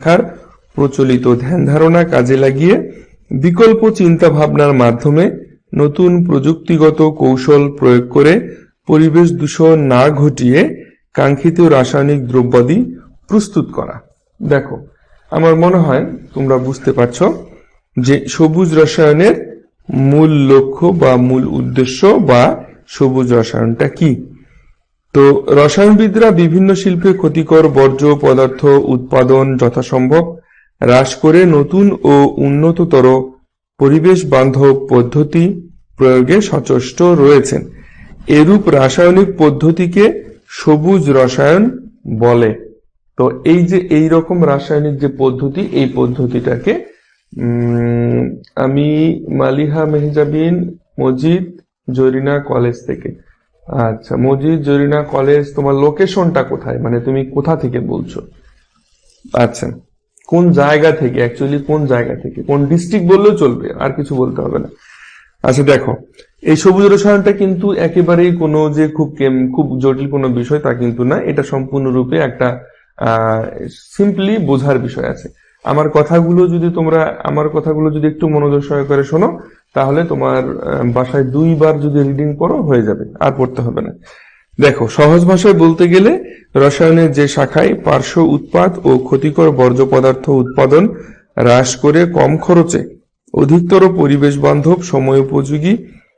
শিক্ষার প্রচলিত ধ্যান ধারণা কাজে লাগিয়ে বিকল্প চিন্তা ভাবনার মাধ্যমে নতুন প্রযুক্তিগত কৌশল প্রয়োগ করে পরিবেশ দূষণ না ঘটিয়ে কাঙ্ক্ষিত রাসায়নিক দ্রব্যাদি প্রস্তুত করা। দেখো, আমার মনে হয় তোমরা বুঝতে পারছ যে সবুজ রসায়নের মূল লক্ষ্য বা মূল উদ্দেশ্য বা সবুজ রসায়নটা কি। তো রসায়নবিদরা বিভিন্ন শিল্পে ক্ষতিকর বর্জ্য পদার্থ উৎপাদন যথাসম্ভব হ্রাস করে নতুন ও উন্নততর পরিবেশ বান্ধব পদ্ধতি প্রয়োগে সচেষ্ট রয়েছেন। এরূপ রাসায়নিক পদ্ধতিকে সবুজ রসায়ন বলে। তো এই যে এই রকম রাসায়নিক যে পদ্ধতি, এই পদ্ধতিটাকে আমি মালিহা মেহজাবিন, মজিদ, জরিনা কলেজ থেকে আচ্ছা মজিদ, জরিনা, কলেজ, তোমার লোকেশনটা কোথায়? মানে তুমি কোথা থেকে বলছো? আচ্ছা কোন জায়গা থেকে অ্যাকচুয়ালি কোন জায়গা থেকে? কোন ডিস্ট্রিক্ট বললেও চলবে, আর কিছু বলতে হবে না। আচ্ছা দেখো, এই সবুজ রসায়নটা কিন্তু একেবারেই কোনো যে খুব খুব জটিল কোনো বিষয় তা কিন্তু না। এটা সম্পূর্ণরূপে একটা সিম্পলি বোঝার বিষয় আছে। আমার কথাগুলো যদি তোমরা, আমার কথাগুলো যদি একটু মনোযোগ সহকারে শোনো তাহলে তোমার বাসায় দুইবার যদি রিডিং করো হয়ে যাবে। আর পড়তে হবে না। দেখো, সহজ ভাষায় বলতে গেলে রসায়নের যে শাখায় পার্শ্ব উৎপাদ ও ক্ষতিকর বর্জ্য পদার্থ উৎপাদন হ্রাস করে কম খরচে অধিকতর পরিবেশ বান্ধব, সময় উপযোগী,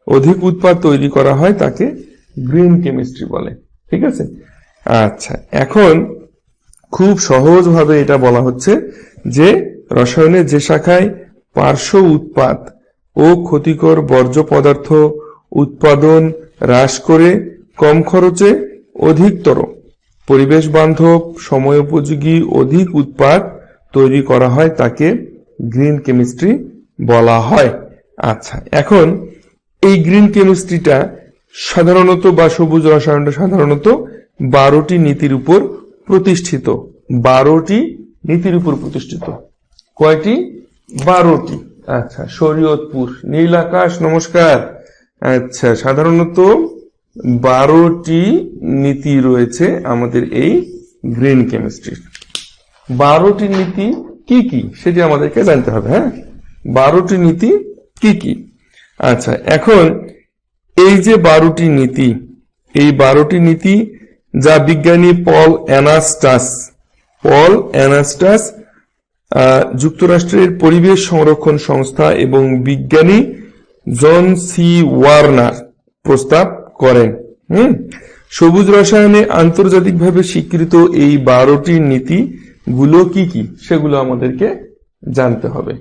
অধিক উৎপাদ তৈরি করা হয় তাকে গ্রিন কেমিস্ট্রি বলে। ঠিক আছে? আচ্ছা এখন খুব সহজভাবে এটা বলা হচ্ছে যে রসায়নের যে শাখায় পার্শ্ব উৎপাদ ও ক্ষতিকর বর্জ্য পদার্থ উৎপাদন হ্রাস করে কম খরচে অধিকতর। পরিবেশ বান্ধব সময় উপযোগী অধিক উৎপাদ তৈরি করা হয় তাকে গ্রিন কেমিস্ট্রি বলা হয়। আচ্ছা এখন এই গ্রিন কেমিস্ট্রিটা সাধারণত বা সবুজ রসায়নটা সাধারণত বারোটি নীতির উপর প্রতিষ্ঠিত। বারোটি নীতির উপর প্রতিষ্ঠিত। কয়টি? বারোটি। আচ্ছা শরীয়তপুর, নীল আকাশ, নমস্কার। আচ্ছা সাধারণত বারোটি নীতি রয়েছে আমাদের এই গ্রিন কেমিস্ট্রির। বারোটি নীতি কি কি সেটি আমাদেরকে জানতে হবে হ্যাঁ? বারোটি নীতি কি কি? আচ্ছা এখন এই যে বারোটি নীতি, এই বারোটি নীতি যা বিজ্ঞানী পল অ্যানাস্টাস পল অ্যানাস্টাস যুক্তরাষ্ট্রের পরিবেশ সংরক্ষণ সংস্থা এবং বিজ্ঞানী জন সি ওয়ার্নার প্রস্তাব করেন। হুম? সবুজ রসায়নে আন্তর্জাতিকভাবে স্বীকৃত এই বারোটি নীতি গুলো কি কি? সেগুলো আমাদেরকে জানতে হবে।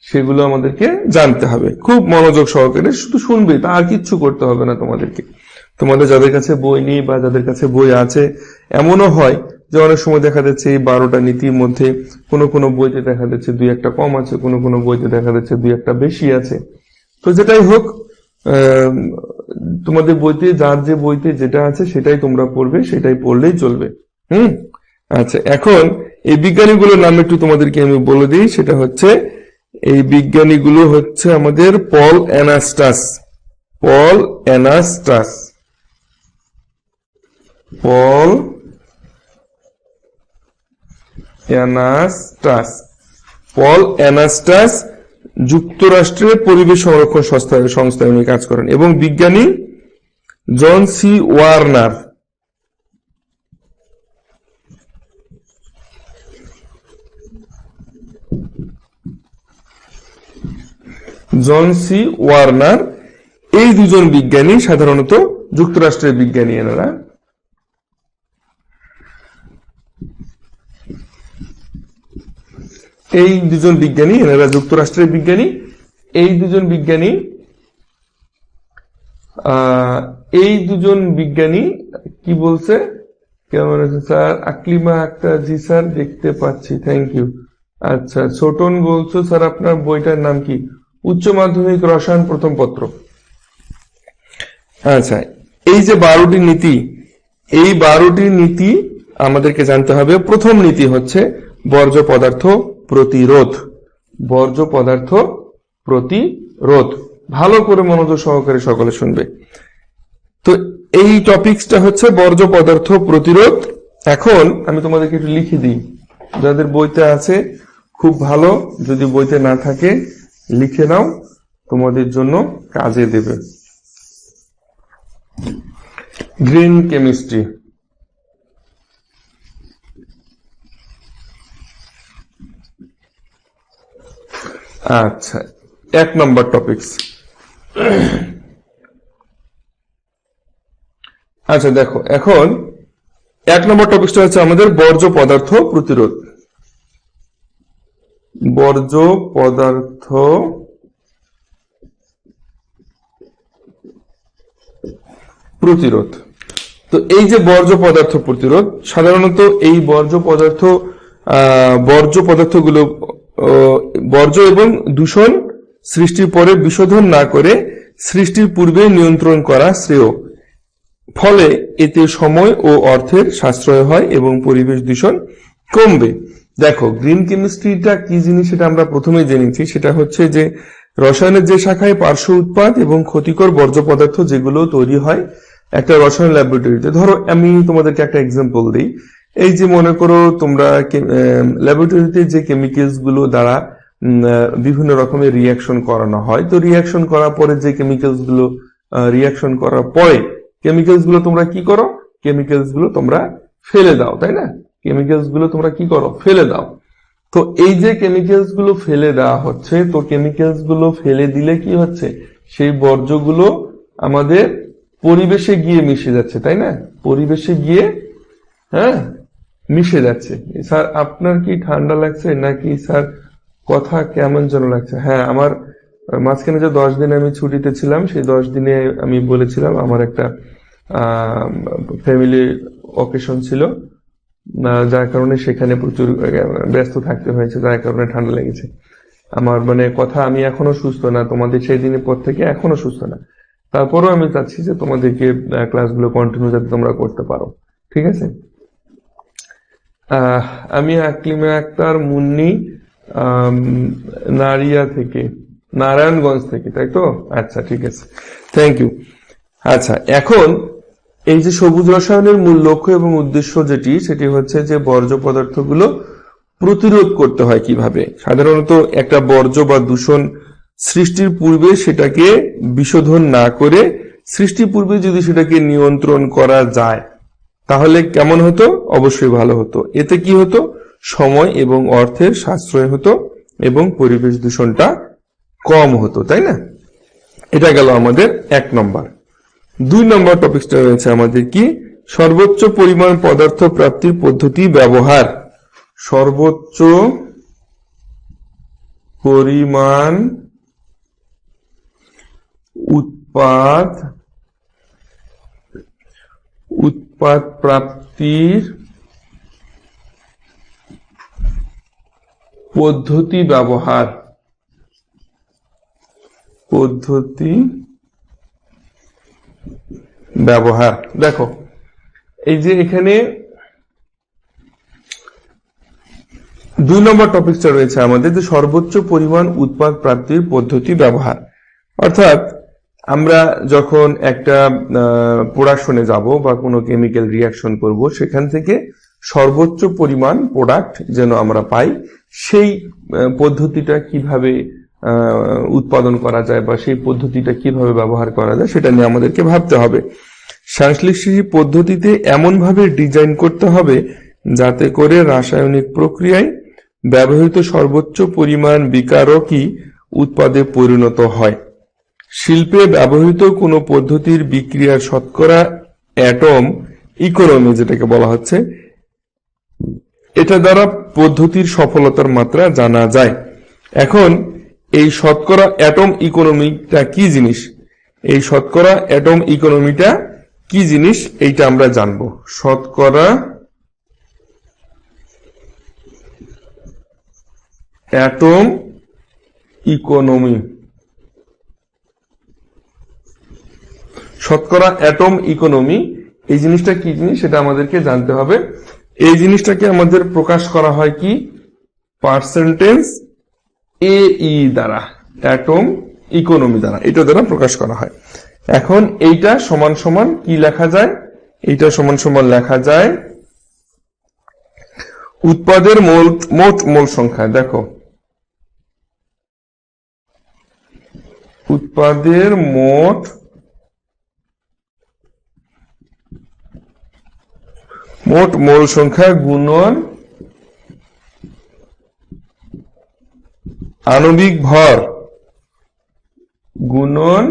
সেগুলো আমাদেরকে জানতে হবে। খুব মনোযোগ সহকারে শুধু শুনবে, তা আর কিচ্ছু করতে হবে না তোমাদেরকে। তোমাদের যাদের কাছে বই নেই বা যাদের কাছে বই আছে, এমনও হয় যে অনেক সময় দেখা যাচ্ছে এই বারোটা নীতির মধ্যে কোনো কোনো বইতে দেখা যাচ্ছে দুই একটা কম আছে, কোনো কোনো বইতে দেখা যাচ্ছে দুই একটা বেশি আছে। তো যেটাই হোক তোমাদের বইতে, যার যে বইতে যেটা আছে সেটাই তোমরা পড়বে, সেটাই পড়লেই চলবে। হুম? আচ্ছা এখন এই বিজ্ঞানীগুলোর নাম একটু তোমাদেরকে আমি বলে দিই। সেটা হচ্ছে, এই বিজ্ঞানীগুলো হচ্ছে আমাদের পল অ্যানাস্টাস। পল অ্যানাস্টাস। পল অ্যানাস্টাস। পল অ্যানাস্টাস যুক্তরাষ্ট্রের পরিবেশ সংরক্ষণ সংস্থা সংস্থায় উনি কাজ করেন এবং বিজ্ঞানী John C Warner. John C Warner, এই দুজন বিজ্ঞানী সাধারণত যুক্তরাষ্ট্রের বিজ্ঞানী এনারা। এই দুজন বিজ্ঞানী, এনারা যুক্তরাষ্ট্রের বিজ্ঞানী, এই দুজন বিজ্ঞানী এই দুজন বিজ্ঞানী কি বলছে? কেমন আছে স্যার? আকলিমা আক্তার, জি স্যার, দেখতে পাচ্ছি থ্যাংক ইউ আচ্ছা ছোটন বলছো, স্যার, আপনার বইটার নাম কি? উচ্চ মাধ্যমিক রসায়ন প্রথম পত্র। আচ্ছা এই যে বারোটি নীতি, এই বারোটি নীতি আমাদেরকে জানতে হবে। প্রথম নীতি হচ্ছে বর্জ্য পদার্থ প্রতিরোধ, বর্জ্য পদার্থ প্রতিরোধ। ভালো করে মনোযোগ সহকারে সকলে শুনবে। তো এই টপিকসটা হচ্ছে বর্জ্য পদার্থ প্রতিরোধ। এখন আমি তোমাদেরকে একটু লিখে দিই। যাদের বইতে আছে, খুব ভালো, যদি বইতে না থাকে, লিখে নাও। তোমাদের জন্য কাজে দেবে। Green chemistry. আচ্ছা এক নম্বর টপিকস আচ্ছা দেখো, এখন এক নম্বর টপিকটা হচ্ছে আমাদের বর্জ্য পদার্থ প্রতিরোধ। বর্জ্য পদার্থ প্রতিরোধ। তো এই যে বর্জ্য পদার্থ প্রতিরোধ, সাধারণত এই বর্জ্য পদার্থ বর্জ্য পদার্থগুলো বর্জ্য এবং দূষণ সৃষ্টির পরে বিশোধন না করে সৃষ্টির পূর্বে নিয়ন্ত্রণ করা শ্রেয়। ফলে এতে সময় ও অর্থের সাশ্রয় হয় এবং পরিবেশ দূষণ কমবে। দেখো, গ্রিন কেমিস্ট্রিটা কি জিনিস সেটা আমরা প্রথমেই জেনেছি সেটা হচ্ছে যে রসায়নের যে শাখায় পার্শ্ব উৎপাদ এবং ক্ষতিকর বর্জ্য পদার্থ যেগুলো তৈরি হয় একটা রসায়ন ল্যাবরেটরিতে ধরো, আমি তোমাদেরকে একটা এক্সাম্পল দিই। এই যে মনে করো তোমরা ল্যাবরেটরিতে যে কেমিক্যালসগুলো দ্বারা বিভিন্ন রকমের রিয়াকশন করানো হয়, তো রিয়াকশন করার পরে যে কেমিক্যালসগুলো রিয়াকশন করার পরে কেমিক্যালসগুলো তোমরা কি করো? কেমিক্যালসগুলো তোমরা ফেলে দাও, তাই না? কেমিক্যালসগুলো তোমরা কি করো? ফেলে দাও। তো এই যে কেমিক্যালসগুলো ফেলে দেওয়া হচ্ছে, তো কেমিক্যালসগুলো ফেলে দিলে কি হচ্ছে? সেই বর্জ্যগুলো আমাদের পরিবেশে গিয়ে মিশে যাচ্ছে, তাই না? পরিবেশে গিয়ে হ্যাঁ? মিশে যাচ্ছে। স্যার, আপনার কি ঠান্ডা লাগছে নাকি স্যার কথা কেমন যেন লাগছে? হ্যাঁ আমার, মাঝখানে যে দশ দিন আমি ছুটিতে ছিলাম, সেই দশ দিনে আমি বলেছিলাম, আমার একটা ফ্যামিলি অকেশন ছিল। যার কারণে সেখানে প্রচুর, ব্যস্ত থাকতে হয়েছে, যার কারণে ঠান্ডা লেগেছে। আমার মানে কথা, আমি এখনও সুস্থ না, তোমাদের সেই দিনের পর থেকে এখনও সুস্থ না। তারপরও আমি চাচ্ছি যে তোমাদেরকে ক্লাসগুলো কন্টিনিউ যাতে তোমরা করতে পারো। ঠিক আছে? আমি আকলিমা আক্তার মুন্নি নারিয়া থেকে, নারায়ণগঞ্জ থেকে, তাই তো? আচ্ছা ঠিক আছে। থ্যাংক ইউ আচ্ছা এখন এই যে সবুজ রসায়নের মূল লক্ষ্য এবং উদ্দেশ্য যেটি, সেটি হচ্ছে যে বর্জ্য পদার্থগুলো প্রতিরোধ করতে হয় কীভাবে? সাধারণত একটা বর্জ্য বা দূষণ সৃষ্টির পূর্বে সেটাকে বিশোধন না করে, সৃষ্টির পূর্বে যদি সেটাকে নিয়ন্ত্রণ করা যায় তাহলে কেমন হতো? অবশ্যই ভালো হতো। এতে কি হতো? সময় এবং অর্থের সাশ্রয় হতো এবং পরিবেশ দূষণটা কম হতো, তাই না? এটা গেল আমাদের এক নম্বর। দুই নম্বর টপিকটা রয়েছে আমাদের কি? সর্বোচ্চ পরিমাণ পদার্থ প্রাপ্তির পদ্ধতি ব্যবহার। সর্বোচ্চ পরিমাণ উৎপাদ উৎপাদ প্রাপ্তির পদ্ধতি ব্যবহার। পদ্ধতি ব্যবহার। দেখো, এই যে এখানে দুই নম্বর টপিকটা রয়েছে আমাদের, যে সর্বোচ্চ পরিমাণ উৎপাদ প্রাপ্তির পদ্ধতি ব্যবহার। অর্থাৎ আমরা যখন একটা প্রোডাকশনে যাব বা কোনো কেমিক্যাল রিয়াকশন করব, সেখান থেকে সর্বোচ্চ পরিমাণ প্রোডাক্ট যেন আমরা পাই, সেই পদ্ধতিটা কীভাবে উৎপাদন করা যায় বা সেই পদ্ধতিটা কীভাবে ব্যবহার করা যায়, সেটা নিয়ে আমাদেরকে ভাবতে হবে। সংশ্লিষ্ট পদ্ধতিতে এমনভাবে ডিজাইন করতে হবে যাতে করে রাসায়নিক প্রক্রিয়ায় ব্যবহৃত সর্বোচ্চ পরিমাণ বিকারকই উৎপাদে পরিণত হয়। শিল্পে ব্যবহৃত কোনো পদ্ধতির বিক্রিয়ার শতকরা অ্যাটম ইকোনমি, যেটাকে বলা হচ্ছে, এটা দ্বারা পদ্ধতির সফলতার মাত্রা জানা যায়। এখন, এই শতকরা অ্যাটম ইকোনমিটা কি জিনিস? এই শতকরা অ্যাটম ইকোনমিটা কি জিনিস? এইটা আমরা জানব। শতকরা অ্যাটম ইকোনমি। শতকরা অ্যাটম ইকোনমি এই জিনিসটা কি জিনিস? সেটা আমাদেরকে জানতে হবে। এই জিনিসটাকে আমাদের প্রকাশ করা হয় কি? পার্সেন্টেজ এ ই দ্বারা অ্যাটম ইকোনমি দ্বারা, এটা দ্বারা প্রকাশ করা হয়। এখন এইটা সমান সমান কি লেখা যায়? এইটা সমান সমান লেখা যায় উৎপাদের মোট মোট মোল সংখ্যা। দেখো। উৎপাদের মোট মোট মোল সংখ্যা গুণন আণবিক ভর গুণন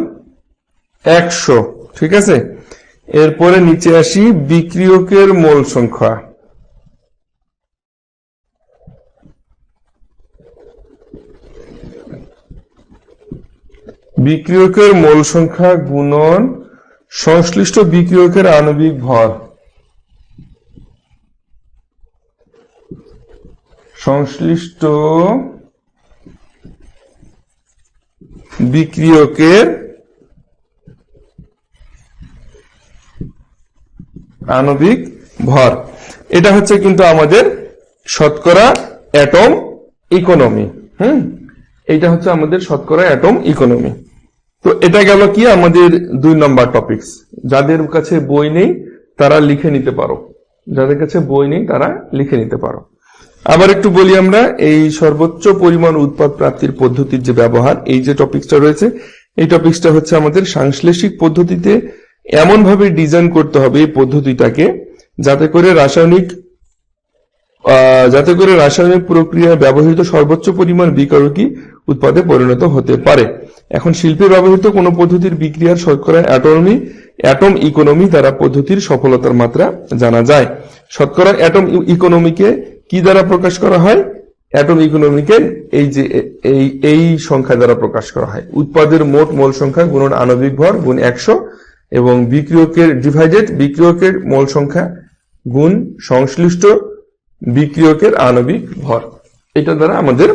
একশো, ঠিক আছে? এরপরে নিচে আসি বিক্রিয়কের মোল সংখ্যা। বিক্রিয়কের মোল সংখ্যা গুণন সংশ্লিষ্ট বিক্রিয়কের আণবিক ভর। সংশ্লিষ্ট বিক্রিয়কের আণবিক ভর। এটা হচ্ছে কিন্তু আমাদের শতকরা অ্যাটম ইকোনমি হুম? এটা হচ্ছে আমাদের শতকরা অ্যাটম ইকোনমি তো এটা গেল কি? আমাদের দুই নম্বর টপিকস যাদের কাছে বই নেই, তারা লিখে নিতে পারো। যাদের কাছে বই নেই, তারা লিখে নিতে পারো। আবার একটু বলি আমরা, এই সর্বোচ্চ পরিমাণ উৎপাদ প্রাপ্তির পদ্ধতির যে ব্যবহার, এই যে টপিকসটা রয়েছে, এই টপিকসটা হচ্ছে আমাদের সাংশ্লেষিক পদ্ধতিতে এমন ভাবে ডিজাইন করতে হবে এই পদ্ধতিটাকে, যাতে করে রাসায়নিক যাতে করে রাসায়নিক প্রক্রিয়ায় ব্যবহৃত সর্বোচ্চ পরিমাণ বিকারকী উৎপাদে পরিণত হতে পারে। এখন শিল্পে ব্যবহৃত কোন পদ্ধতির বিক্রিয়ার শতকরা অ্যাটমি, অ্যাটম ইকোনমি দ্বারা পদ্ধতির সফলতার মাত্রা জানা যায়। শতকরা অ্যাটম ইকোনমিকে কি দ্বারা প্রকাশ করা হয়? অ্যাটম ইকোনমিকে এই যে, এই এই সংখ্যা দ্বারা প্রকাশ করা হয়। উৎপাদের মোট মোল সংখ্যা গুণন আণবিক ভর গুণ একশো এবং বিক্রিয়কের ডিভাইডেড বিক্রিয়কের মোল সংখ্যা গুণ সংশ্লিষ্ট বিক্রিয়কের আণবিক ভর। এটা দ্বারা আমাদের